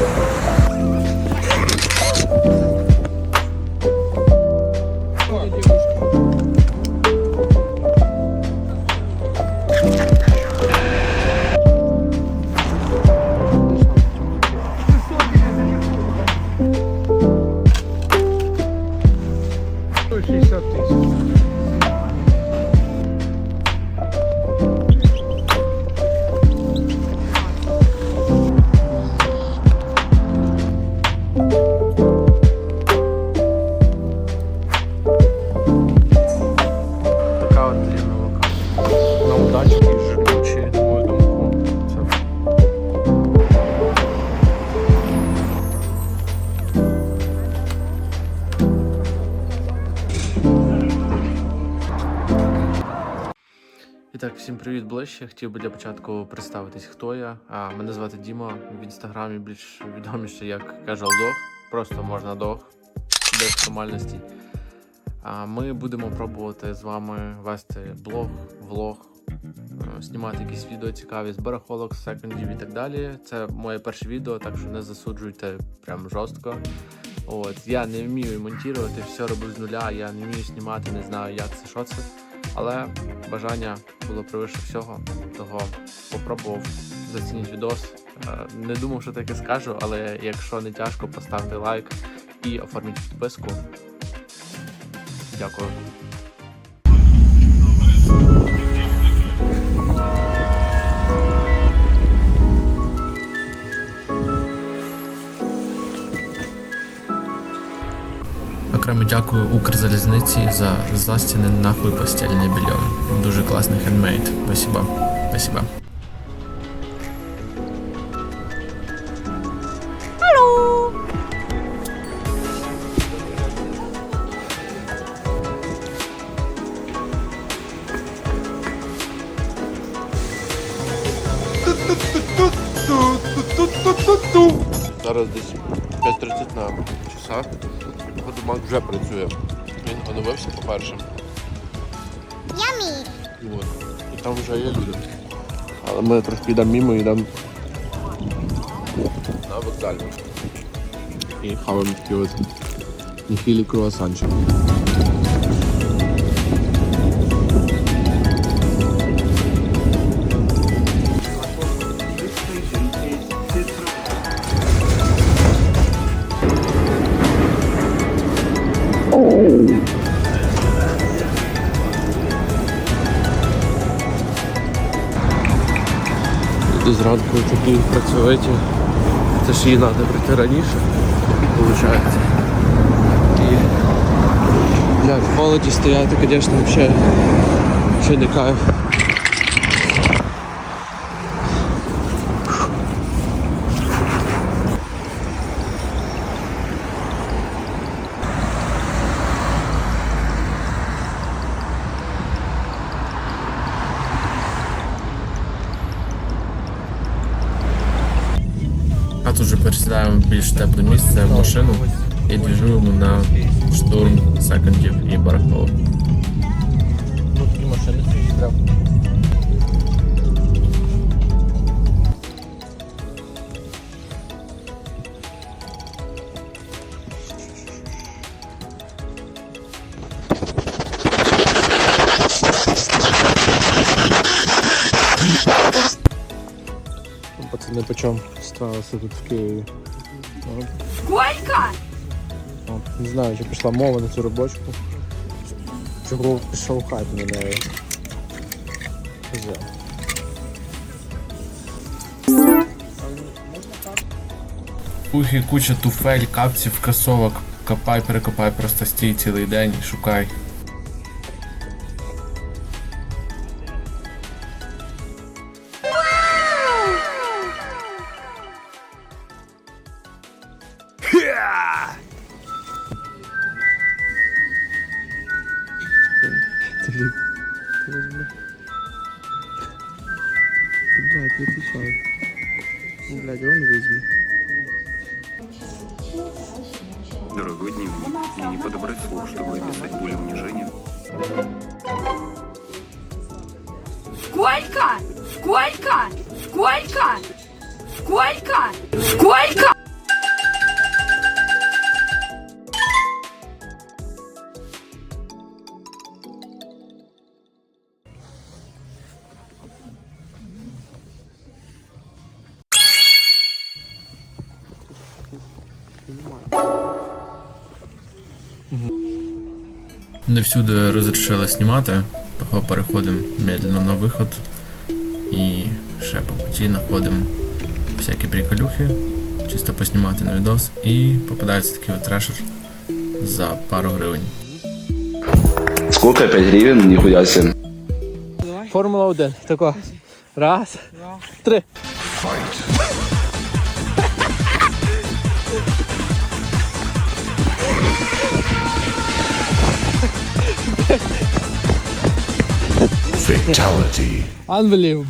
Thank you. Привіт ближче. Хотів би для початку представитись, хто я. А, мене звати Діма. В інстаграмі більш відоміше як Casual Dog. Просто можна дог без формальностей. А ми будемо пробувати з вами вести блог, влог, е, знімати якісь відео цікаві з барахолок, секондів і так далі. Це моє перше відео, так що не засуджуйте прям жорстко. От я не вмію монтувати, все роблю з нуля. Я не вмію знімати, не знаю, як це, що це. Але бажання було превише всього, того попробував зацінити відос. Е, Не думав, що таке скажу, але якщо не тяжко, поставте лайк і оформіть підписку. Дякую. Окремо дякую Укрзалізниці за застіни нахуй постільне белье. Дуже класний хендмейд. Спасибо. Спасибо. Оновився, по-перше. Yummy. От. І там вже є люди. Але ми трошки йдемо мимо, йдемо на вокзаль. І хаваємо такі от нехилі круасанчики. Люди зранку такі працюють. Це ж її треба прийти раніше, виходить. І блядь, в холоді стояти, звісно, взагалі, взагалі не кайф. А тут вже пересідаємо в більш тепле місце в машину і біжуємо на штурм секондів і барахолок. Внутрі машини прям. Пацани, почем старалися тут в Києві. От. Сколько? От, Не знаю, чи пішла мова на цю робочку. Чого пішов хайп на неї. Хз. Пухи, куча туфель, капців, кросовок. Копай, перекопай, просто стій цілий день, шукай. Возьми. Дорогой дневник, мне не подобрать слов, чтобы описать боль и унижение. Сколько? Сколько? Сколько? Сколько? Сколько? Не всюди розрішили знімати, того переходимо медленно на виход і ще по путі знаходимо всякі приколюхи, чисто поснімати на відос, і попадається такий от трешер за пару гривень. Сколько? 5 гривен? Нихуя себе. Формула 1. Тако. Раз, три. Fatality. Unbelievable.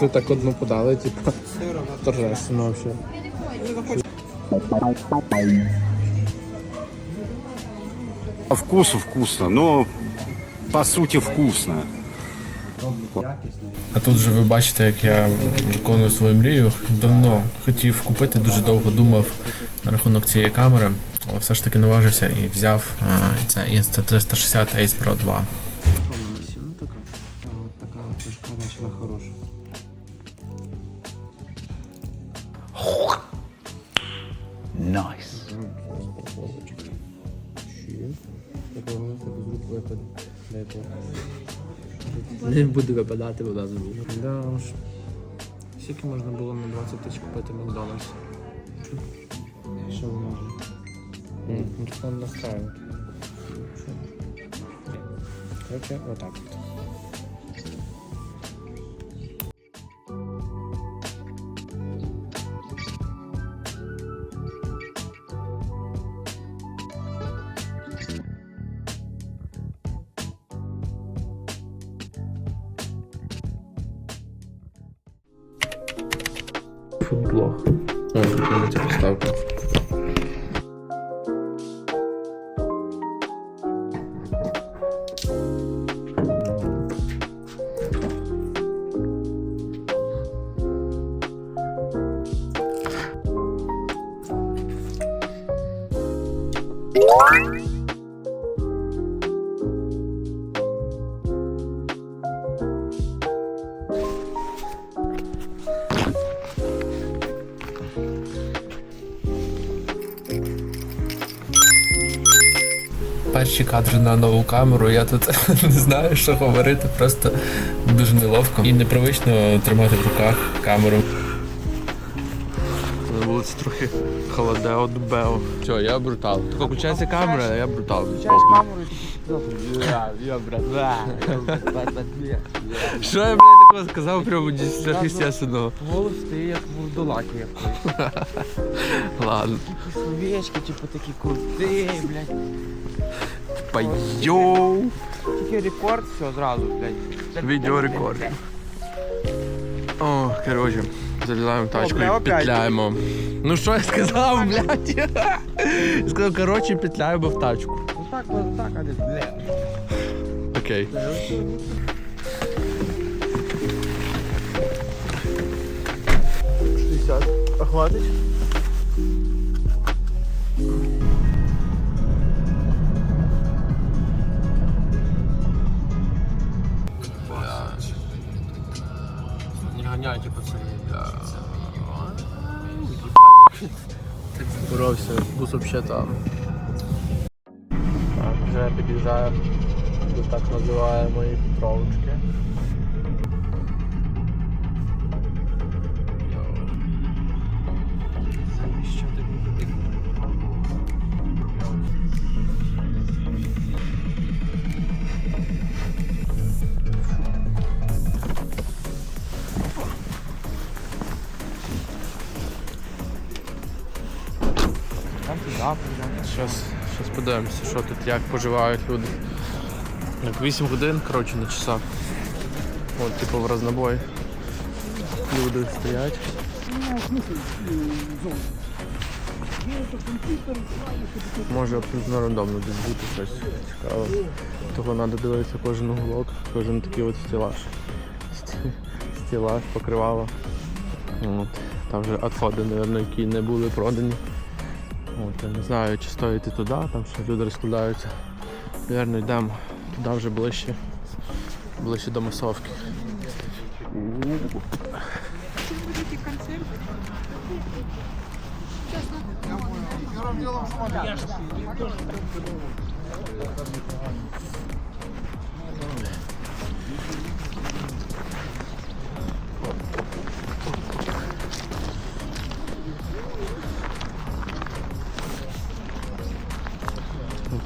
Це так одну подали, типу, торжественно вообще. Вкусу вкусно, но по сути вкусно. А тут же ви бачите, як я виконую свою мрію. Давно хотів купити, дуже довго думав на рахунок цієї камери, але все ж таки наважився і взяв а, це Insta360 Ace Pro 2. Випадати вода з. Да, уж. Скільки можна було на 20 тисяч купити Макдональдс? Що ви можете? Так он настраивает. Короче, отак. Футблог. Перші кадри на нову камеру, я тут не знаю, що говорити, просто дуже неловко і непривично тримати в руках камеру. Трохи холодео, дубео. Все, я брутал. Тільки включається камера, я брутал. Я, брат, Що я, блядь, такого сказав прямо сверхъестественного? Голос ти як вурдулак якийсь. Ладно. Такі словечки, типу такі крути, блядь. Пойдем. Тільки рекорд, все, зразу, блядь. Відеорекорд. О, коротше, залізаємо в тачку бля, і опять. петляємо. Ну що я сказав, блядь? Я сказав, коротше, петляємо в тачку. Ну так, вот так, а десь, блядь. Окей. А вообще там. Так, вже під'їжджаю до так називаємої Петровочки. Щас, щас подивимося, що тут, як поживають люди. Як 8 годин, коротше, на часах. От, типу, в рознобой. Люди стоять. Може абсолютно рандомно десь бути щось цікаве. Того треба дивитися кожен уголок, кожен такий от стілаж. Сті- Стілаж, покривало. От. Там вже відходи, мабуть, які не були продані. От, я не знаю, чи стоїти туди, там ще люди розкладаються. Вірно, йдемо туди вже ближче. Ближче до масовки. Ну,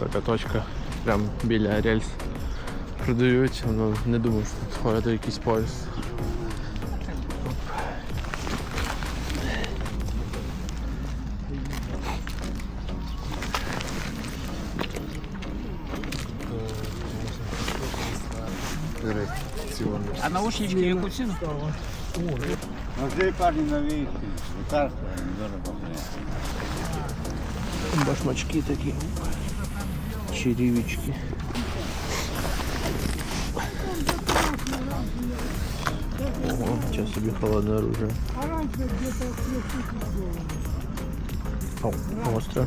така точка прям біля рельс продають, ну не думаю, що тут ходить якийсь поїзд. А наушнички яку ціну? Ножи парни новейшие, лекарства недорого. Башмачки такі. Черевички. Ого, сейчас собі холодне оружие. О, остро.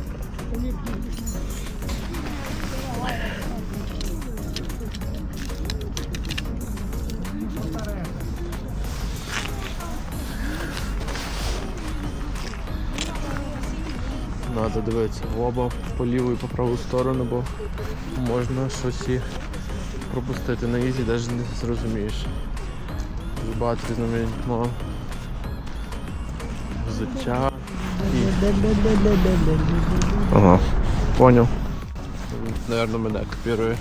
Надо дивитися в оба по ліву і по праву сторону, бо можна щось і пропустити на ізі, навіть не зрозумієш. Дуже багато різноманітного взуття. І... Ага, поняв. Наверно, мене копірує.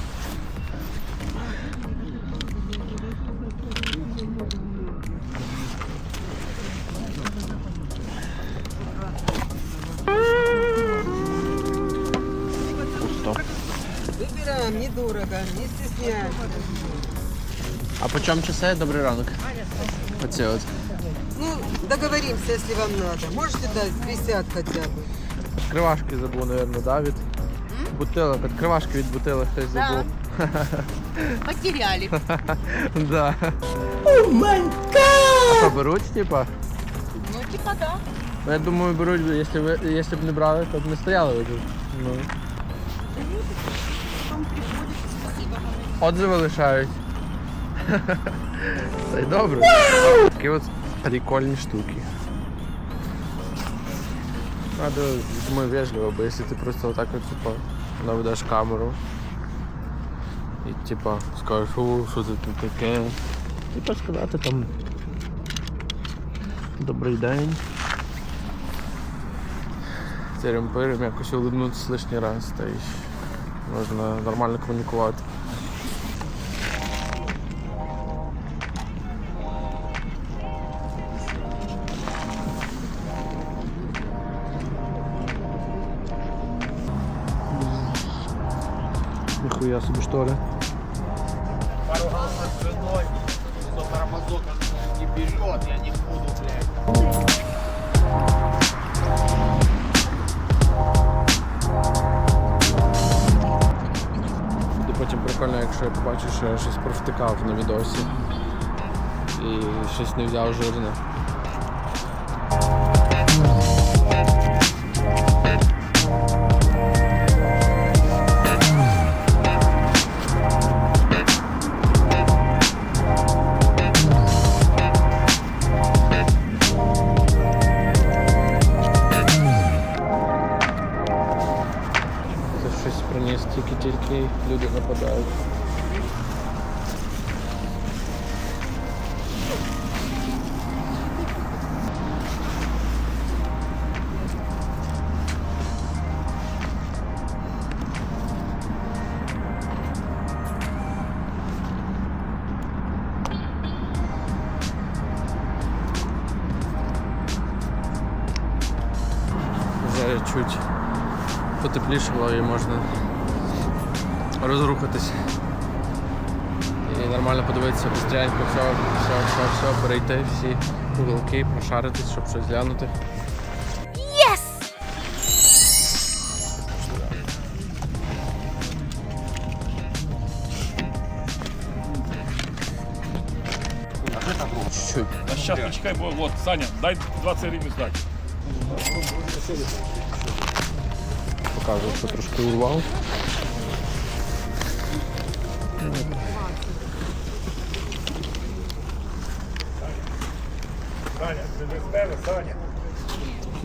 А по чому часи? Добрий ранок. Оці от. Ну, договоримся, если вам надо. Можете дать 50 хотя бы? Відкривашки забув, напевно, да, від бутилок. Відкривашки від бутилок хтось забув. Потеряли. Да. О май А що, беруть, типа? Ну, типа да. Ну, я думаю, беруть, якщо, ви, якщо б не брали, то б не стояли ви тут. Ну. Отзиви лишають. Та й добре. Такі от прикольні штуки. Надо, думаю, вежливо, бо якщо ти просто отак от, типа, наведеш камеру і типа скажеш, о, що це тут таке. Типа сказати там Добрий день. Цирим-пирим, якось улыбнутися лишній раз, та й можна нормально комунікувати. Нихуя собі штори. Буде потім прикольно, якщо я побачу, що я щось провтикав на відосі і щось не взяв жирне. Тільки-тільки люди нападають. Розрухатись. І нормально подивитися быстренько, все, все, все, все, перейти всі уголки, прошаритись, щоб щось глянути. Чуть-чуть. А сейчас почекай, бо- вот, Саня, дай 20 гривен сдать. показую, що трошки урвав.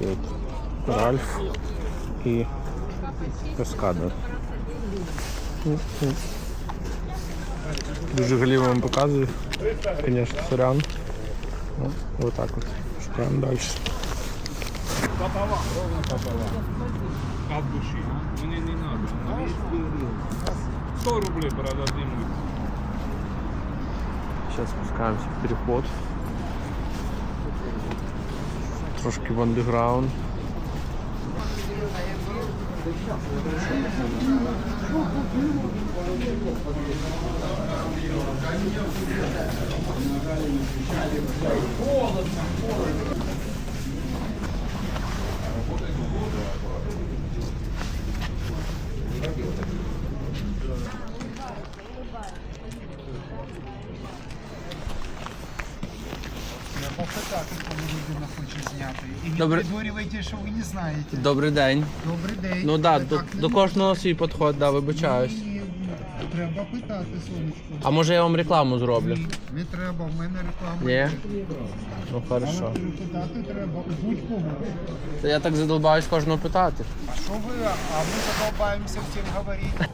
І от Ральф і Каскадер. Дуже галіво вам показую. Звісно, сорян. Ну, отак от. Шукаємо далі. От души. Мне не надо. 100 рублей продадим. Сейчас спускаемся в переход. Трошки в андеграунд. Добре. Придурюєте, що ви не знаєте. Добрий день. Добрий день. Ну да, Ви до, так до кожного свій підход, да, вибачаюсь. Ні, Треба питати, сонечко. А може я вам рекламу зроблю? Не треба, в мене реклама. Ні? Ну хорошо. Але питати треба у будь-кого. Та я так задолбаюсь кожного питати. А що ви, а ми задолбаємося всім говорити.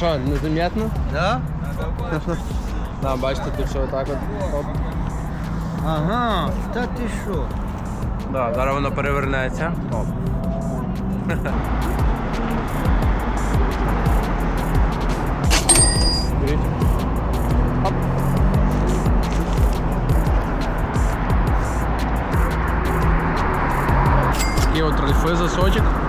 Що, незаметно? Да? Да, бачите, тут все отак от. Оп. Ага, та ти що? Да, зараз воно перевернеться. Оп. Беріть. Оп. От рельфи засочок. Люди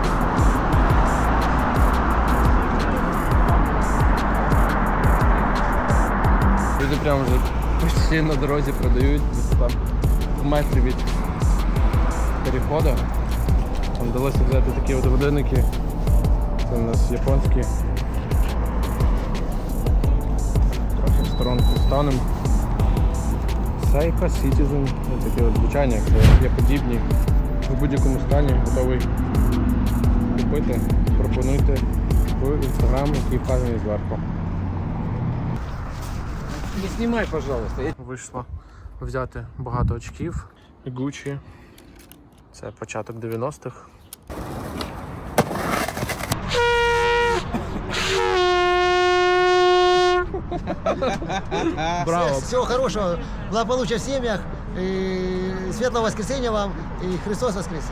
почти на дорозі продають десь там в метрі від переходу. Там вдалося взяти такі от годинники. Це у нас японські. Трохи в сторонку станемо. Seiko Citizen. Ось такі от звичайні, якщо є подібні. В будь-якому стані готовий купити. Пропонуйте в інстаграм, який вказаний зверху. Не знімай, пожалуйста. Вийшло взяти багато очків. Gucci. Це початок 90-х. Браво! Всего хорошего, благополучия в семьях, и светлого воскресенья вам, и Христос воскресе.